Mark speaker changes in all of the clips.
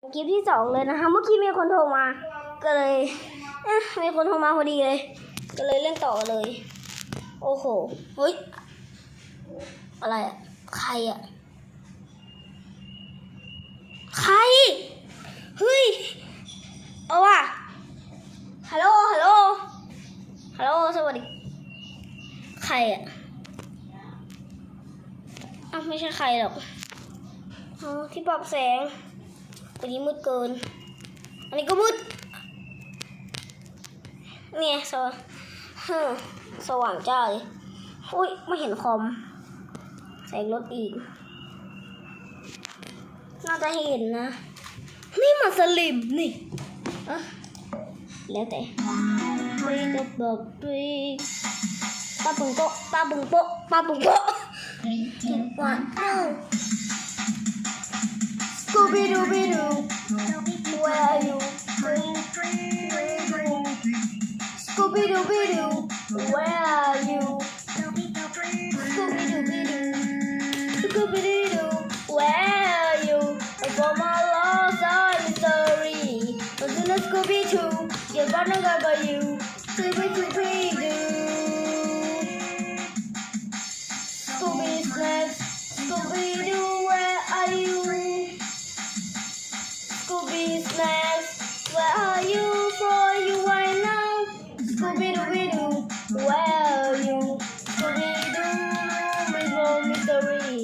Speaker 1: คลิปที่สองเลยนะคะ เมื่อกี้มีคนโทรมา ก็เลยเมีคนโทรมาพอดีเลย ก็เลยเล่นต่อเลย โอ้โห เฮ้ย อะไรอะใครอะใคร เฮ้ย เอาว่ะ ฮัลโหล ฮัลโหล ฮัลโหล สวัสดี ใครอะอ้าวไม่ใช่ใครหรอก อ๋อที่ปรับแสง อันนี้มืดเกิน อันนี้ก็มืด เนี่ยสวฮึ่มสว่างจ้าเลยอุ้ย ไม่เห็นคอมแสงรถอีก น่าจะเห็นนะ นี่มันสลิมนี่อะแล้วแต่ปุยก็บอกปุยป้าปุงโปะป้าปุงโปะป้าปุงโปะกินหวานเอ้า Scooby Dooby Doo Where are you Scooby Dooby Doo Where are you Scooby Dooby Doo Scooby Doo Where are you For my lost art mystery But in the Scooby Doo You're running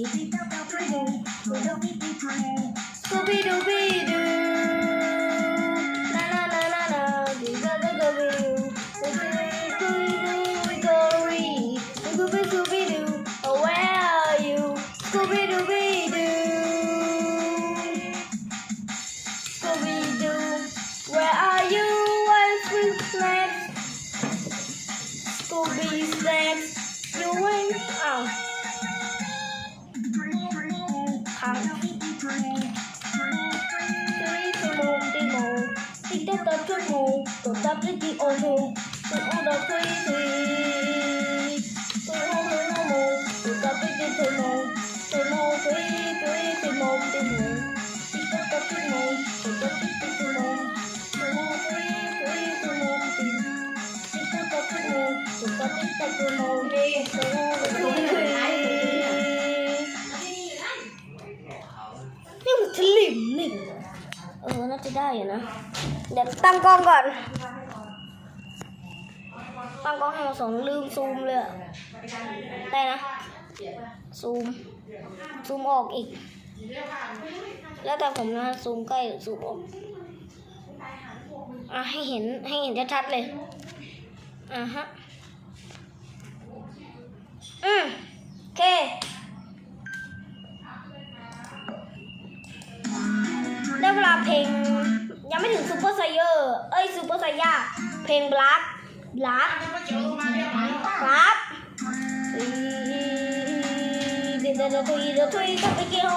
Speaker 1: Scooby Dooby Doo. Na na na na na, Scooby Dooby Doo. Scooby Dooby Doo, Scooby Scooby Doo, where are you? Scooby Dooby Doo. Scooby Doo, where are you? Where's with snacks? Scooby snacks, you win. Oh, ค้างตีตีโมงตีโมงตีเต้นตัดชั่วโมงตัวจับได้ตีโอโมตัวโอดอคุยคุยตัวโอโมโนโจะได้อยู่นะ เดี๋ยวตั้งกล้องก่อน ตั้งกล้องให้มาสองลืมซูมเลยอะได้นะ ซูม ซูมออกอีก แล้วแต่ผมนะซูมใกล้หรือซูมออกอะให้เห็นให้เห็นชัดๆเลยอะฮะ อืมโอเค เวลาเพลง ยังไม่ถึงซูเปอร์ไซเยอร์เอ้ยซูเปอร์ไซย่าเพลงบลักบลักครับเดี๋ยวเดี๋ยวทุยเดี๋ยวทุยก็ไปเกี่ยว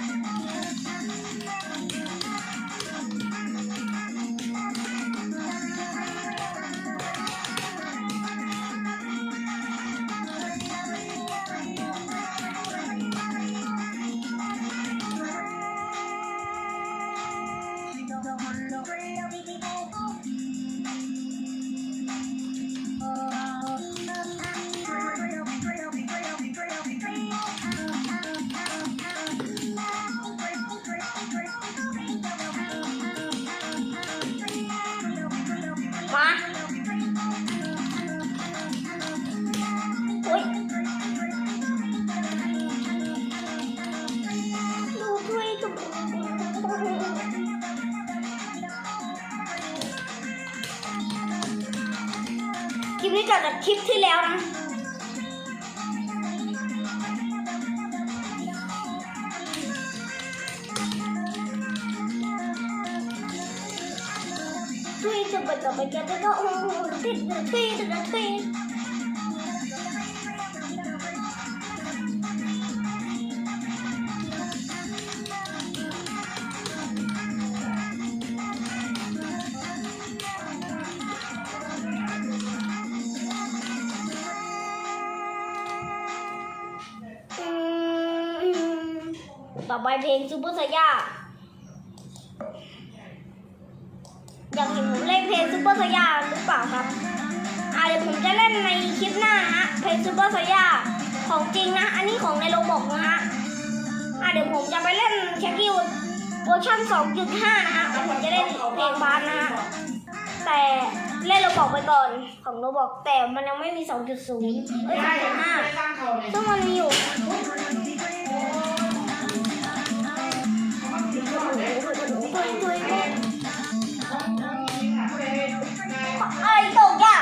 Speaker 1: จากจาคลิปที่แล้วนะ推着我怎么觉得我推着推着推。 ต่อไปเพลงซูเปอร์ไซย่าอยากเห็นผมเล่นเพลงซูเปอร์ไซย่าหรือเปล่าครับอ่าเดี๋ยวผมจะเล่นในคลิปหน้านะฮะเพลงซูเปอร์ไซย่าของจริงนะ อันนี้ของในโรบอกนะฮะอ่าเดี๋ยวผมจะไปเล่นแคกกี้เวอร์ชัน2.5 นะฮะแล้วผมจะเล่นเพลงบาสนะฮะแต่เล่นโรบอกไปก่อนของโรบอกแต่มันยังไม่มี 2.0เอ้ย2.5ซึ่งมันมีอยู่ ไอ้ตกอะ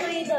Speaker 1: ตุยเดิ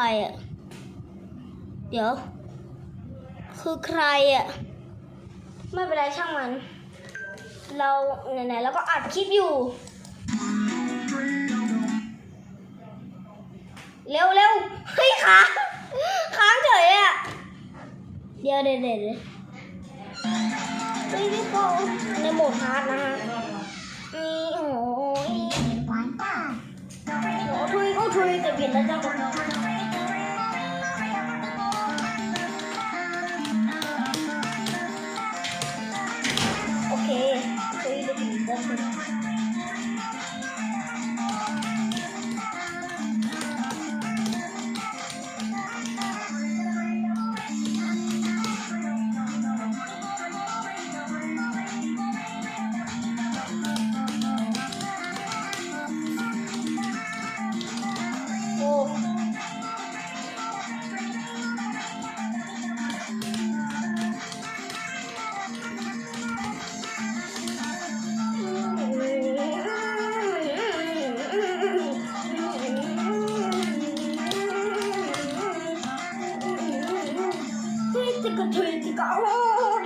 Speaker 1: รอะ เดี๋ยว คือใครอะ ไม่เป็นไรช่างมัน เราไหนๆเราก็อัดคลิปอยู่ เร็วเร็วเฮ้ยค้างค้างเฉยอะ เดี๋ยวเดี๋ยวเดี๋ยวเดี๋ยวเฮ้ยพี่โปในโหมดฮาร์ดนะฮะนี่โอ้ยโอ้ทุยโอ้ทุยแต่เปลี่ยนแล้วจ้า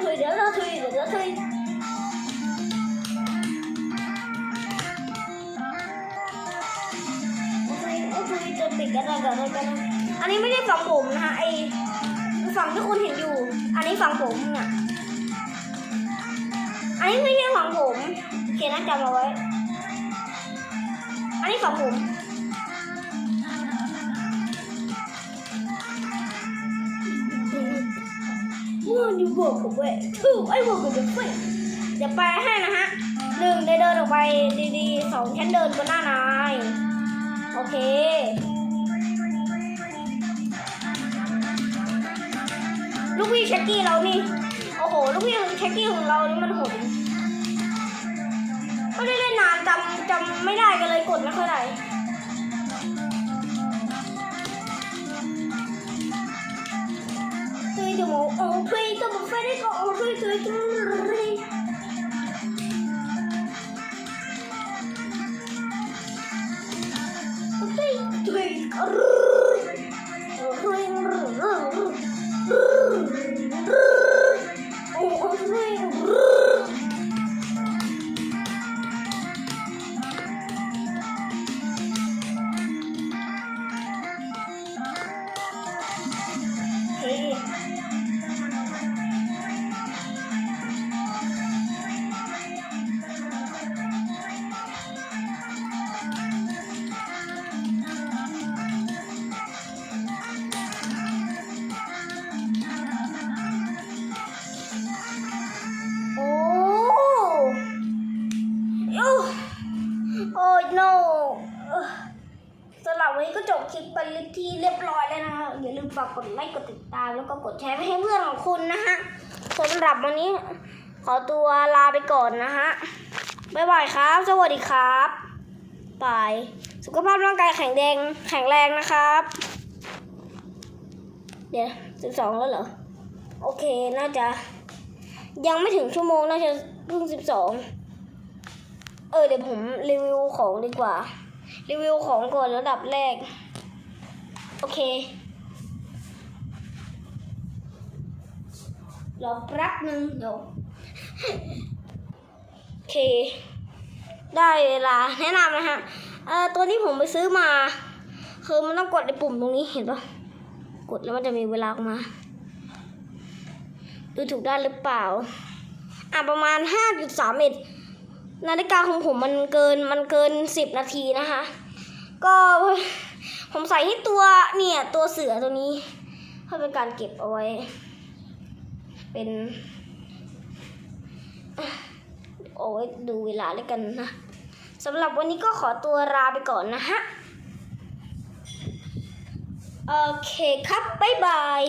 Speaker 1: 腿着了，腿着了，腿。我จะติดกัได้กันอันนี้ไม่ได้ฝังผมนะคะไอฝังที่คุณเห็นอยู่ อันนี้ฝังผมเนี่ยอันนี้ไม่ใช่ฝังผม เขียนนักจำเอาไว้ อันนี้ฝังผม you walk away two I walk away เดี๋ยวไปให้นะฮะหนึ่งได้เดินออกไปดีๆสองฉันเดินบนหน้านาย โอเคลูกพี่เช็กกี้เรานี่ โอ้โห ลูกพี่เช็กกี้ของเรานี่มันโหดไม่ได้เล่นนานจำจำไม่ได้กันเลยกดไม่ค่อยได้ como o peito atmosférico o ruido de Okay, ที่เรียบร้อยแล้วนะคะอย่าลืมฝากกดไลค์กดติดตาม แล้วก็กดแชร์ไปให้เพื่อนของคุณนะฮะสำหรับวันนี้ ขอตัวลาไปก่อนนะฮะบ๊ายบายครับ สวัสดีครับบายสุขภาพร่างกายแข็งแรงแข็งแรงนะครับ เดี๋ยวสิบสองแล้วเหรอ โอเคน่าจะ ยังไม่ถึงชั่วโมงน่าจะเพิ่งสิบสองเออเดี๋ยวผมรีวิวของดีกว่า รีวิวของก่อนระดับแรก โอเค รอแป๊บนึงเดี๋ยวโอเค ได้เวลาแนะนำนะฮะเอ่อตัวนี้ผมไปซื้อมา คือมันต้องกดในปุ่มตรงนี้เห็นปะกดแล้วมันจะมีเวลาออกมา ดูถูกได้หรือเปล่า อะประมาณ 5.3เอ็ดนาฬิกาของผมมันเกินมันเกิน 10 นาทีนะคะ ก็ ผมใส่ที่ตัวเนี่ยตัวเสือตัวนี้เพื่อเป็นการเก็บเอาไว้ เป็นโอ้ยดูเวลาแล้วกันนะสำหรับวันนี้ก็ขอตัวลาไปก่อนนะฮะ โอเคครับ บ๊ายบาย